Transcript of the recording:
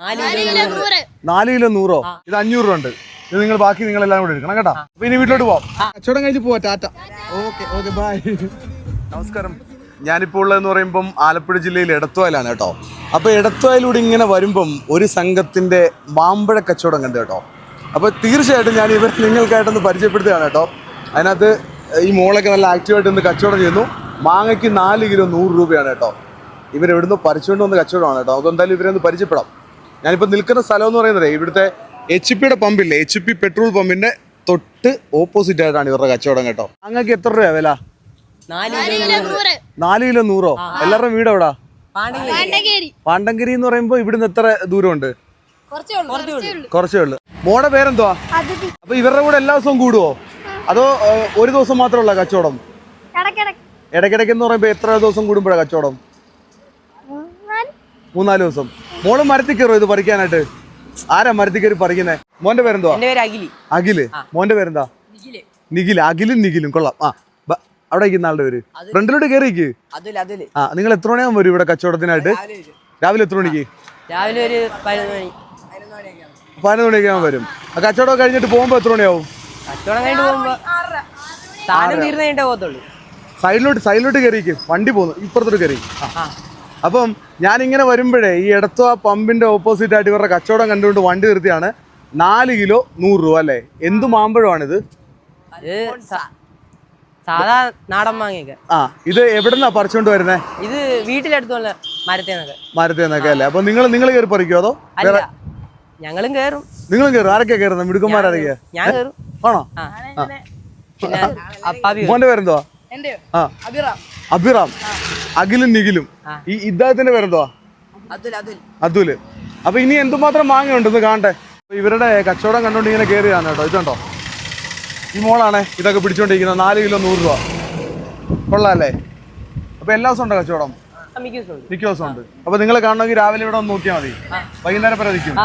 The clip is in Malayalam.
നാല് കിലോ നൂറോ. ഇത് അഞ്ഞൂറ് രൂപ ഉണ്ട്. ഇത് നിങ്ങൾ ബാക്കി നിങ്ങൾ എല്ലാം കൂടെ എടുക്കണം കേട്ടോ? അപ്പൊ ഇനി വീട്ടിലോട്ട് പോവാം. കച്ചവടം കഴിഞ്ഞ് പോവാ ടാറ്റ. Okay okay bye. നമസ്കാരം. ഞാനിപ്പോൾ ഉള്ളതെന്ന് പറയുമ്പം ആലപ്പുഴ ജില്ലയിൽ എടത്തുവയലാണ് കേട്ടോ. അപ്പോൾ എടത്തുവയലൂടെ ഇങ്ങനെ വരുമ്പം ഒരു സംഘത്തിന്റെ മാമ്പഴ കച്ചവടം കണ്ടു കേട്ടോ. അപ്പോൾ തീർച്ചയായിട്ടും ഞാൻ ഇവർ നിങ്ങൾക്കായിട്ടൊന്ന് പരിചയപ്പെടുത്തുകയാണ് കേട്ടോ. അതിനകത്ത് ഈ മോളൊക്കെ നല്ല ആക്റ്റീവായിട്ട് ഇന്ന് കച്ചവടം ചെയ്യുന്നു. മാങ്ങയ്ക്ക് നാല് കിലോ നൂറ് രൂപയാണ് കേട്ടോ. ഇവരെവിടുന്ന് പറിച്ചുകൊണ്ട് വന്ന് കച്ചവടമാണ് കേട്ടോ. അതെന്തായാലും എന്തായാലും ഇവരെ ഒന്ന് പരിചയപ്പെടാം. ഞാനിപ്പോൾ നിൽക്കുന്ന സ്ഥലം എന്ന് പറയുന്നത് ഇവിടുത്തെ എച്ച് പിയുടെ പമ്പില്ലേ? എച്ച് പി പെട്രോൾ പമ്പിന്റെ തൊട്ട് ഓപ്പോസിറ്റ് ആയിട്ടാണ് ഇവരുടെ കച്ചവടം കേട്ടോ. അങ്ങക്ക് എത്ര രൂപ വില? നാല് കിലോ നൂറോ. എല്ലാവരുടെ വീട് എവിടാ? പാണ്ടങ്കരി. എന്ന് പറയുമ്പോ ഇവിടുന്ന് എത്ര ദൂരമുണ്ട്? കുറച്ചേ ഉള്ളു. മോടെ പേരെന്തുവാ? അപ്പൊ ഇവരുടെ കൂടെ എല്ലാ ദിവസവും കൂടുവോ? അതോ ഒരു ദിവസം മാത്രമല്ല കച്ചവടം? ഇടയ്ക്കിടയ്ക്ക്. എന്ന് പറയുമ്പോൾ എത്ര ദിവസം കൂടുമ്പോഴാണ് കച്ചവടം? മൂന്നാൽ ദിവസം. മോൾ മരത്തിൽ കയറോ ഇത് പറിക്കാനായിട്ട്? ആരാ മരത്തിൽ കയറി പറിക്കുന്നേ? മോന്റെ പേരെന്തോ അഖിൽ പേര് അഖിലി. മോന്റെ പേരെന്താ? നിഖിൽ അഖിലും നിഖിലും. കൊള്ളാം. ആ അവിടെ ഇരിക്കുന്ന ആളുടെ പേര്. ഫ്രണ്ടിലോട്ട് കയറിക്ക്. അതുൽ അതുൽ. ആ നിങ്ങൾ എത്ര മണിയാകുമ്പോൾ വരും ഇവിടെ കച്ചവടത്തിനായിട്ട്? രാവിലെ എത്ര മണിക്ക്? രാവിലെ ഒരു പതിനൊന്ന് മണി. പതിനൊന്ന് മണിയൊക്കെ ആകുമ്പോൾ വരും. ആ കച്ചവടം കഴിഞ്ഞിട്ട് പോകുമ്പോൾ എത്ര മണിയാവും? പോകുമ്പോ സൈഡിലോട്ട് സൈഡിലോട്ട് കയറിക്ക്. വണ്ടി പോകുന്നു. ഇപ്പുറത്തോട്ട് കയറി. ആ. അപ്പം ഞാനിങ്ങനെ ഇങ്ങനെ വരുമ്പോഴേ ഈ ഇടത്തു ആ പമ്പിന്റെ ഓപ്പോസിറ്റ് ആയിട്ട് ഇവരുടെ കച്ചവടം കണ്ടുകൊണ്ട് വണ്ടി നിർത്തിയാണ്. നാല് കിലോ നൂറ് രൂപ അല്ലേ? എന്ത് മാമ്പഴമാണിത്? ഇത് സാധാ നാടൻ മാങ്ങയൊക്കെ. ആ ഇത് എവിടെന്നാ പറിച്ചോണ്ട് വരുന്നേ? ഇത് വീട്ടിലെടുത്തുള്ള മരത്തേന്നൊക്കെ. മരത്തിൽ നിന്നൊക്കെ അല്ലേ? അപ്പൊ നിങ്ങൾ നിങ്ങൾ കയറി പറിക്കോ അതോ? അല്ല ഞങ്ങളും കേറും നിങ്ങളും കയറും. ആരൊക്കെയാ കയറുന്നത് മിടുക്കന്മാരാരൊക്കെയാ ഞാൻ കേറും ആണോ? കേറും. മോന്റെ പേരെന്തുവാ? ആ. അഭിറാം. അഖിലും നിഖിലും. ഈ ഇദ്ദേഹത്തിന്റെ പേരെന്തുവാ അതുൽ അപ്പൊ ഇനി എന്തുമാത്രം മാങ്ങയുണ്ടെന്ന് കാണട്ടെ? ഇവരുടെ കച്ചവടം കണ്ടോണ്ട് ഇങ്ങനെ കയറിയാണ് കേട്ടോ. ഇതുണ്ടോ? ഈ മോളാണ് ഇതൊക്കെ പിടിച്ചോണ്ടിരിക്കുന്നത്. നാല് കിലോ നൂറ് രൂപ. കൊള്ളാല്ലേ? അപ്പൊ എല്ലാ ദിവസവും ഉണ്ടോ കച്ചവടം? മിക്ക ദിവസം ഉണ്ട്. അപ്പൊ നിങ്ങൾ കാണണമെങ്കിൽ രാവിലെ ഇവിടെ ഒന്ന് നോക്കിയാൽ മതി. വൈകുന്നേരം വരെ നിൽക്കും.